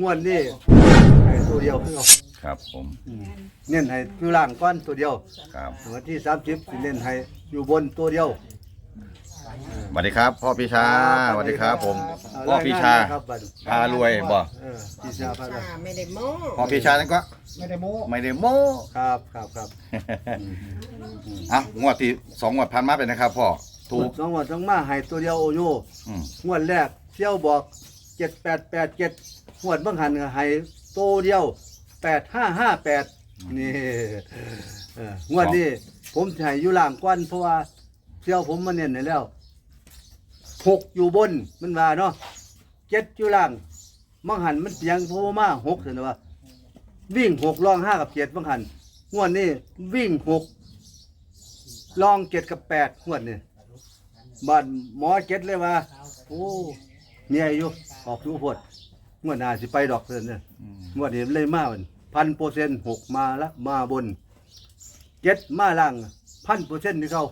งวดนี้ให้ตัวเดียวคือเอาครับผมอืมเน้นให้อยู่ล่างก้อนตัวเดียวครับวันที่30สิเน้นให้อยู่บนตัวเดียวสวัสดีครับ พ่อพิชาสวัสดีครับผมเาพ่อพิชา รยงนมครับบัดพารวยบ่เออพิชาพารวยไม่ได้โม้พ่อพิชานั่นก็ไม่ได้โม้ไม่ได้โม้ครับครับครับอะงวดที่สองงวดพันมาเป็นนะครับพ่อถูกสองวันสองมาให้ตัวเดียวโอโย อืมงวดแรกเที่ยวบอก เจ็ดแปดแปดเจ็ดงวดเบางหันก็ให้ตัวเดียวแปดห้าห้าแปดนี่เอองวดนี้ผมจะให้อยู่ล่างก้อนเพราะว่าเที่ยวผมมาเน้นให้แล้วหกอยู่บนมันว่าเนาะเจ็ดอยู่ล่างบางหันมันเพียงเพราะว่ามาหกเห็นว่า วิ่งหกลองห้ากับเจ็ดบางหันงวดนี้วิ่งหกลองเจ็ดกับแปดงวดนี้บ้านหมอเจ็ดเลยว่าโอ้เมียอยู่ ออกทุกพดงวดหน้าสิไปดอกเพิ่นเนี่ยงวดนี้เลยมาพันเปอร์เซ็นต์หกมาละมาบนเจ็ดมาล่างพันเปอร์เซ็นต์นี่เขา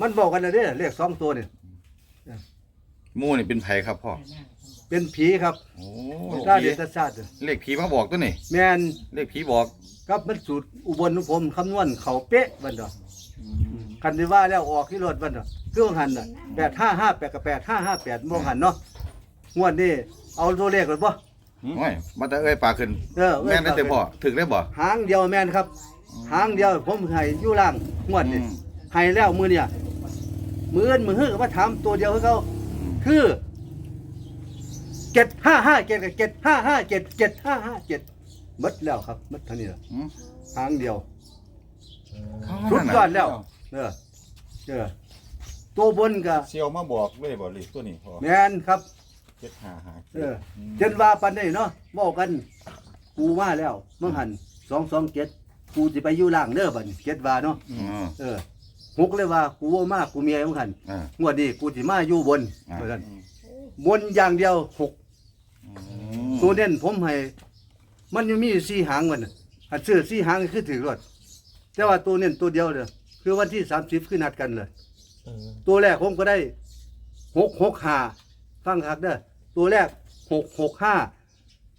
มันบอกกันนะเด้อเลขสองตัวนี่หมู่นี่เป็นไผครับพ่อ เป็นผีครับโอ้ด้านผีเดชศาสตร์เลขผีมาบอกตัวนี่แมนเลขผีบอก ครับมันสูตรอุบลนุผมคำนวณเขาเป๊ะบันดอกคันที่ว่าแล้วออกที่รถบันดอกเครื่องหันน่ะแปดห้าห้าแปดกับแปดห้าห้าแปดมองหันเนาะ งวดนี้เอาตัวเลขเลยปะโอ้ยมาแต่เอ้ยปากขึ้นเออเอ้ยแม่นได้แต่ปากขึ้นพ่อถึกได้บ่หางเดียวแม่นครับ หางเดียวผมให้อยู่ล่างงวดนี่อืมให้แล้วมือเนี่ยมืออื่นมือฮื้อก็มาถามตัวเดียวให้เขาคือเจ็ดห้าห้าเจ็ดกับเจ็ดห้าห้าเจ็ดเจ็ดห้าห้าเจ็ดมัดแล้วครับมัดเท่านี้ละอืมหางเดียวเขาสุดยอดนั่นน่ะแล้วเออเออตัวบนก็เซียวมาบอกเลยบอกเลยตัวนี้พอแม่นครับ เจ็ดห้าห้าเออเจนว่าปันนี่เนาะบอกกัน กูมาแล้วเมื่อหันสองสองเจ็ดกูจะไปอยู่ล่างเด้อบัดนเจ็ดว่าเนาะอืม เออหกเลยว่ากูว่ามากกูเมียของขันอ่างวดนี้กูสิมาอยู่บนอ่าเหมือนกันบนอย่างเดียวหกอืมตัวเด่นผมให้ มันยังมีสี่หางมันน่ะอันซื้อสี่หางคือถือรถแต่ว่าตัวเน้นตัวเดียวเลยคือวันที่สามสิบคือนัดกันเลย ตัวแรกผมก็ได้หกหกห้า ฟังครับเด้อตัวแรกหกหกห้า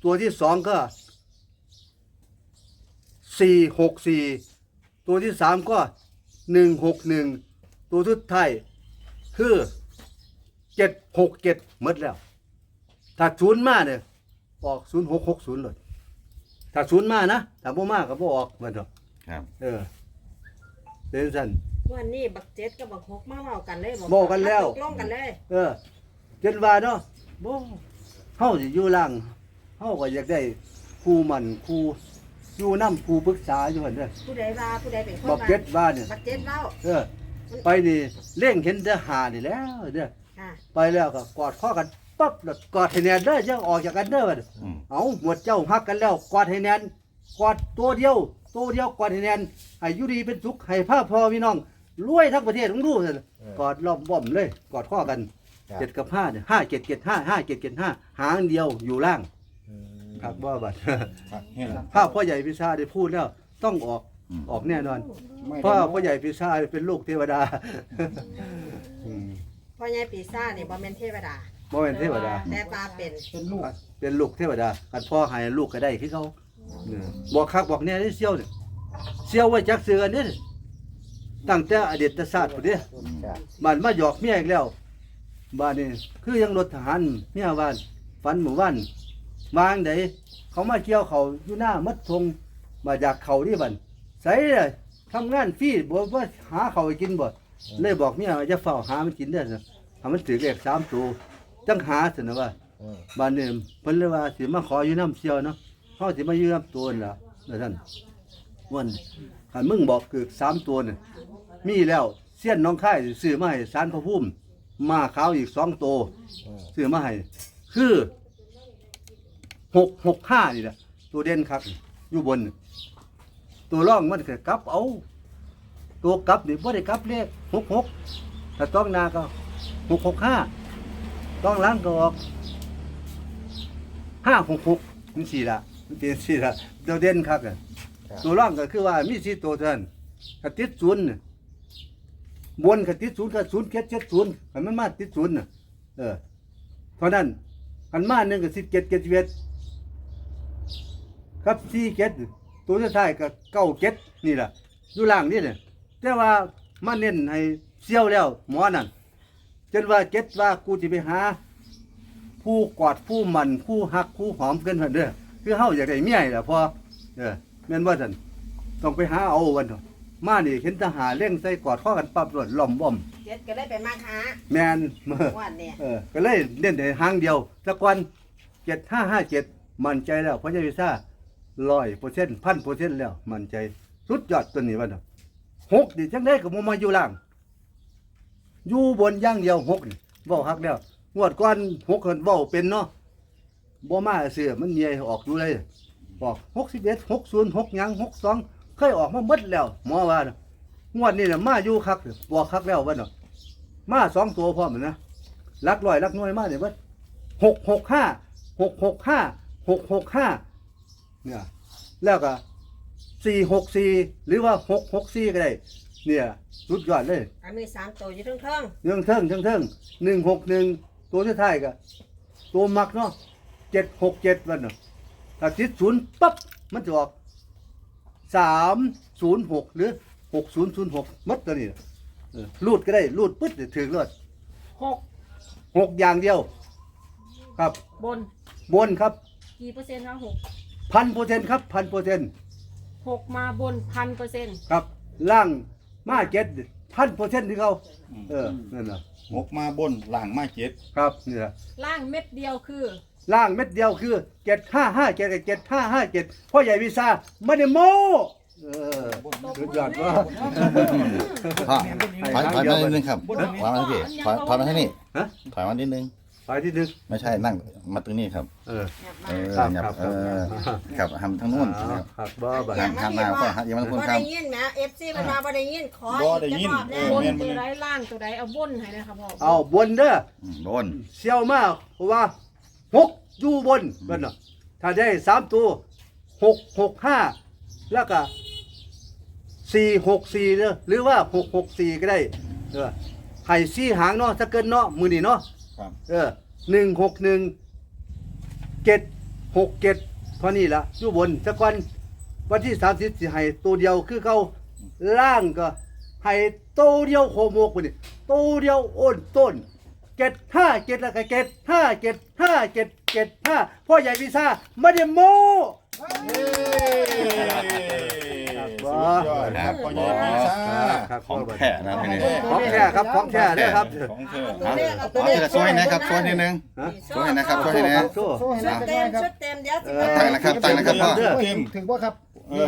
ตัวที่สองก็สี่หกสี่ตัวที่สามก็หนึ่งหกหนึ่งตัวสุดท้ายคือเจ็ดหกเจ็ดหมดแล้ว ถ้าศูนย์มาเนี่ยออกศูนย์หกหกศูนย์เลยถ้าศูนย์มานะถ้าบ่มาก็บ่ออกเหมือนเดิมครับ เออเป็นสั้นวันนี้บักเจ็ดกับบักหกมาเว้ากันเลยเว้ากันแล้ว ตกลงกันเลย เออ จนว่าเนาะบ่เฮาสิอยู่ล่างเฮาก็อยากได้ครูมันครูอยู่นำครูปรึกษาอยู่หั่นเด้อผู้ใดว่าผู้ใดเป็นคนบอกเจ็ดว่าเนี่ยบักเจ็ดเว้าเออไปนี่เล่งเห็นแต่หานี่แหล้วเด้อค่ะไปแล้วก็กอดข้อกันปั๊บแล้วกอดให้แน่นเด้อยังออกจากกันเด้อบัดอืม เอาหมวดเจ้าฮักกันแล้วกอดให้แน่นกอดตัวเดียวตัวเดียวกอดให้แน่นให้อยู่ดีเป็นสุขให้พ่อพ่อพี่น้องรวยทั้งประเทศต้องดูเถอะกอดล้อมบ่อมเลย กอดข้อกัน เจ็ดกับห้าเนี่ยห้าเจ็ดเจ็ดห้าห้าเจ็ดเจ็ดห้าหางเดียวอยู่ล่างครับว่าบัดครับเห็นถ้าพ่อใหญ่พิซซ่าได้พูดแล้ว ต้องออกออกแน่นอนไม่เพราะได้ว่าพ่อใหญ่พิซซ่าเป็นลูกเทวดาอืมพ่อใหญ่ปีซ่าจนี่บ่แม่นเทวดาบ่เป็นเทวดา แต่ตาเป็นเป็นลูกเป็นลูกเทวดากันพ่อให้ลูกก็ได้คือเขาเนี่ยบอกคักบอกเนี่ยได้เซี่ยวเนี่ยเซี่ยวไว้จักเสือกันเนี่ยตั้งแต่อดีตศาสตร์พุ่นเด้บ้านมาหยอกเมียอีกแล้ว บ้านนี่คือยังรถทหารเมียบ้านฝันหมู่บ้านวางไดเขามาเกี่ยวเขาอยู่หน้ามัดทงมาจากเขาที่บ้านใส่เลยทำงานฟรีบ่ว่าหาเขาวให้กินบ่เลยบอกเมียว่าจะเฝ้าหามันกินเด้อนะถ้ามันถือเลขสามตัวจังหาสินะว่าบ้านนี้เพิ่นเลยว่าสิมาขออยู่น้ำเชียวเนาะเฮาสิมาอยู่น้ำตัวนั่นล่ะนะท่านวันคันมึงบอกคือสามตัวนี่มีแล้วเสี้ยนน้องค่ายซื้อมาให้สารพระภูมิ มาขาวอีกสองตัวซื้อมาให้คือหกหกห้านี่แหละตัวเด่นครับอยู่บนนี่ตัวร่องมันก็กลับเอา ตัวกลับนี่บ่ได้กลับเลขหกหกถ้าต้องหนาก็หกหกห้าต้องหล้างก็ออกห้าหกหกนี่สี่ละมันเป็นสี่ละตัวเด่นครับตัวร่องก็คือว่ามีสี่ตัวเท่านั้นกติดศูนย์น่ะ บนกติดศูนย์กับศูนย์เจ็ดเจ็ดศูนย์คันมันมาติดศูนย์น่ะ เออเพราะนั้นคันมาหนึ่งกับสิบเจ็ดเจ็ดสิบเอ็ดกับสี่เจ็ดตัวสุดท้ายก็เก้าเจ็ดนี่แหละอยู่ล่างนี่เนี่ยแต่ว่ามาเน้นให้เซี่ยวแล้ว หมอนั่นจนว่าเจ็ดว่ากูจะไปหา ผู้กอดผู้มันผู้หักผู้หอมกันหั่นเด้อคือเฮาอยากได้เมียนี่ล่ะพอเออแม่นว่าซั่นต้องไปหาเอาวันเถอะ มานี่เห็นทหารเร่งใส่กอดข้อกันปั๊บรวดล้อมบ่อมเจ็ดก็ได้ไปมากหาแม่นเมื่อวันเนี่ยเออก็เลยเล่นแต่หางเดียวแตะกอน7557มั่นใจแล้วเพราะยาวิซ่า100%พันเปอร์เซ็นต์แล้ว มั่นใจสุดยอดตัวนี้ว่าเนาะหกนี่จังได๋ก็บ่มาอยู่ล่าง อยู่บนอย่างเดียวหกนี่เว้าฮักแล้วงวดก่อนหกเพิ่นเว้าเป็นเนาะบ่มาเสือมันใหญ่ออกอยู่เลยออก61 60 6หยัง62 เคยออกมาหมดแล้ว หมอว่าน่ะงวดนี้น่ะมาอยู่คักบอกคักแล้วว่าเนาะมาสองตัวพร้อมนะหลักร้อยหลักหน่วยมาเนี่ยเบิด665 665 665เนี่ยแล้วก็464หรือว่า664ก็ได้ เนี่ยสุดยอดเลยอันมีสามตัวอยู่เทั้งเทิงเรื่องเทิงเทิงเทิงหนึ่งหกหนึ่งตัวที่ท้ายก็ตัวมักเนาะเจ็ดหกเจ็ดวันเนาะถ้าติดศูนย์ปั๊บมันจะออก สามศูนย์หกหรือหกศูนย์ศูนย์หกมัดตัวนี้เออรูดก็ได้รูดปึ๊ดเดี๋ยวถึงเลยหกหกอย่างเดียว ครับบนบนครับกี่เปอร์เซ็นต์คะหกพันเปอร์เซ็นต์ครับพันเปอร์เซ็นต์หกมาบนพันเปอร์เซ็นต์ครับล่างมาเจ็ดพันเปอร์เซ็นต์ที่เขาเออนั่นนะหกมาบนหลังมาเจ็ดครับนี่แหละล่างเม็ดเดียวคือ ล่างเม็ดเดียวคือเจ็ดห้าห้าเจ็ดเจ็ดห้าห้าเจ็ดพ่อใหญ่วิซาไม่ได้โม้เออสุดยอดว่าพ่อถอยถอยมานิดนึงครับถอยมาที่ถอยถอยมาที่นี่ฮะ ถอยมานิดนึง ไปที่นึงไม่ใช่นั่งมาตรงนี้ครับ เออ เออครับหยับครับเออครับหันทางนู้นอ่าครับ ครับบ่บ่หันหันหน้าพ่อหันอยังมาทางบ่นู้นคได้รับยินแหมเอฟซีมันมาบ่ได้ยินขอบ่อีกได้จะยินรอบเอแน่อบนแม่นบ่ตัวนี่ใดล่างตัวใดเอาบนให้นะครับพ่อเอาบนเด้ออืมโดนเซี่ยวมากเพราะว่า หกอยู่บนเบิ่นเนาะถ้าได้สามตัวหกหกห้าแล้วก็สี่หกสี่เด้อหรือว่าหกหกสี่ก็ได้เออให้สี่หางเนาะถ้าเกินเนาะมือนี่เนาะครับเออหนึ่งหกหนึ่งเจ็ดหกเจ็ดเท่านี้ละอยู่บนสักวันวันที่สามสิบสิให้ตัวเดียวคือเขาล่างก็ให้ตัวเดียวโคโมกไปนี่ตัวเดียวโอนต้น เจ็ดห้าเจ็ดแล้วก็เจ็ดห้าเจ็ดห้าเจ็ดเจ็ดห้าพ่อใหญ่พิซ่าไม่ได้โม้เอ้ยสุดยอดครับพ่อใหญ่ปีชาครับของแท้นะทีนี้ของแท้ครับของแท้เลยครับของเธอตัวเลขเอาตัวเอาเลขทีละช่วยนะครับช่วยนิดนึงช่วยนะครับช่วยนิดนึงชุดเต็มชุดเต็มเดี๋ยวสิตั้งนะครับตั้งนะครับพ่อเต็มถึงว่าครับ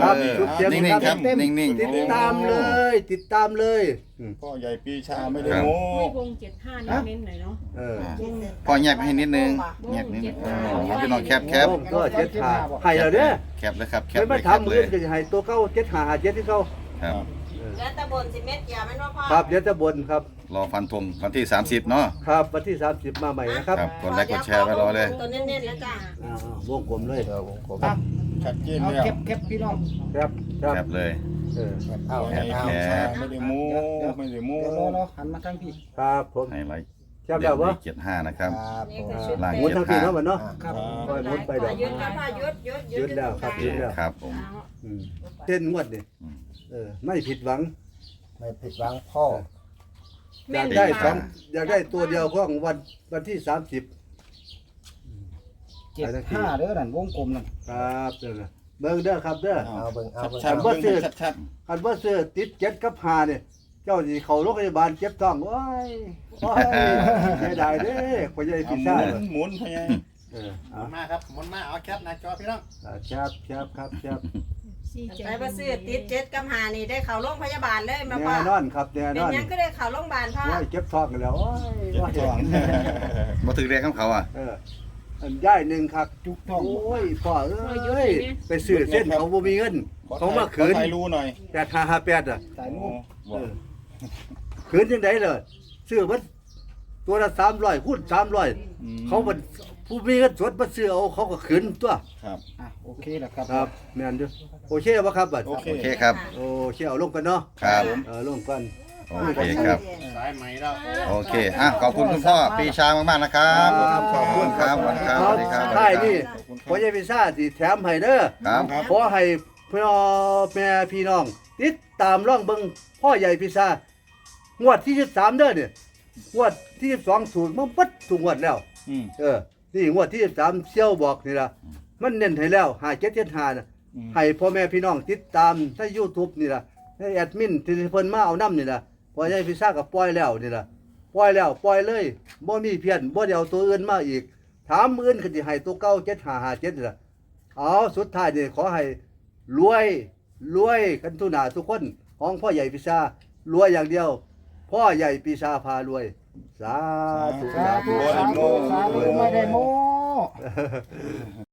ครับเออชุดเตรียมนิ่งๆครับนิ่งติดตามเลย ติดตามเลยอืมพ่อใหญ่ปีชาไม่ได้โม้ไม่วงเจ็ดห้านี่เน้นหน่อยเนาะเออๆพ่อแยกให้นิดนึงแยกนิดนึงเออพี่น้องแคบแคบโอ้ก็เจ็ดขาให้แล้วเนี่ยแคบเลยครับแคบไม่เลมายแคบทำเลเรื่อยงจะให้ตัวเก้าเจ็ดขาเจ็ดที่เก้าครับแล้วตะบนสิเม็ดเดียวแม่นว่าพ่อครับเดี๋ยวจะบนครับ รอฟันธงวันที่ 30 เนาะ ครับวันที่ 30 มาใหม่นะครับครับกดไลค์กดแชร์ไว้รอเลย ตัวเน้นๆแล้วจ้า อ่าวงกลมเลย ชัดเจนเอาแล้วแคปแคปพี่น้องครับครับแคบเลย เออเอาพ่อแคใหญ่ปเอาปีชาไม่ได้โม้ไม่ได้โม้เดี๋ยวรอรอหันมาทางพี่ ครับผมไฮไลท์จำได้ปะเจ็ดห้านะครับครับ นี่คือชุดล่างเต็หมุนมทางที่เนาะมันเนาะ ครับ ปล่อยหมุนไปดอกยืดครับพ่อยืดยืดยืดแล้วครับยืดแล้วครับผม อืมเต้นงวดนี่อืม เออไม่ผิดหวังไม่ผิดหวังพ่อ อยากได้สองอยากได้ตัวเดียวของวันวันที่ 30เจ็ดห้าเด้อนั่นวงกลมนั่นครับเด้อนะเบิ่งเด้อครับเด้อ เอาเบิ่งเอาเบิ่งชัดเอาๆเบิ่งชัดคันว่าซื้อติดเจ็ดกับหาเนี่ยเจ้าสิเข้าโรงพยาบาลเจ็บท้องโอ้ยโอ้ยเสียดายเด้พ่อใหญ่ๆเอาพิซหซ่ามุนหมุนพ่อใหญ่เออเอามาครับหมุนมาเอาแคปหน้าจอพี่น้องอ่าครับครับครับครับสี่เจ็ดไปบ่ซื้อติดเจ็ดกับหานี่ได้เข้าโรงพยาบาลเลยมาพ่อแน่นอนครับแน่เป็นนอนหยังก็ได้เข้าโรงพยาบาลพ่อ โอ้ยเจ็บท้องกันแล้วโอ้ยเจ็บโอ้ยท้องมาถึงเรียกของเขาอะ เออ อันย่ายหนึ่งครับจุกท้องโอ้ยพ่อเอ้ยไปซื้อเส้นเขาบ่มีเงินเขามาขขือนถ่ายรูหน่อยแปดห้าห้าแปดอะสายโอ้มูบอกขืนยังไงเลยซื้อมันตัวละสามร้อยคูณสามร้อยอืมเขามันผู้มีเงินสดมาซื้อเอาเขาก็ขืนตัวครับอะโอเคแล้วครับครับแม่นเด้อโอเคบ่ครับบัดโอเคโอเคครับโอเคเอาลงกันเนาะครับเออลงกัน โอเคครับ สายใหม่แล้ว โอเคอะขอบคุณคุณพ่อปีชามากๆนะครับครับขอบคุณครับสวัสดีครับสวัสดีครับสวัสใช่ดีนี่ครับพ่อใหญ่พิซซ่าที่แถมให้เด้อครับขอให้พี่น้องแม่พี่น้อง ติดตามร่องเบิงพ่อใหญ่พิซซ่างวดที่13เด้อเนี่ยงวดที่12สูตรมันปัดถูกงวดแล้ว อืม เออ นี่งวดที่13เซี่ยวบอกนี่ล่ะมันเน้นให้แล้ว5775น่ะ อืม ให้พ่อแม่พี่น้องติดตามใน YouTube นี่ล่ะในแอดมินที่เพิ่นมาเอานํนี่ล่ะ พ่อใหญ่พิซซ่าก็ปล่อยแล้วนี่ล่ะปล่อยแล้วปล่อยเลยบ่มีเพี้ยนบ่ได้เอาตัวอื่นมาอีก ถามอื่นก็สิให้ตัวเก่า7557นี่ล่ะเอาสุดท้ายนี่ขอให้รวยรวยกันทุกหนาทุกคนของพ่อใหญ่พิซซ่ารวยอย่างเดียว พ่อใหญ่ปีชาพารวย สาธุสาธุสาธุไม่ได้โม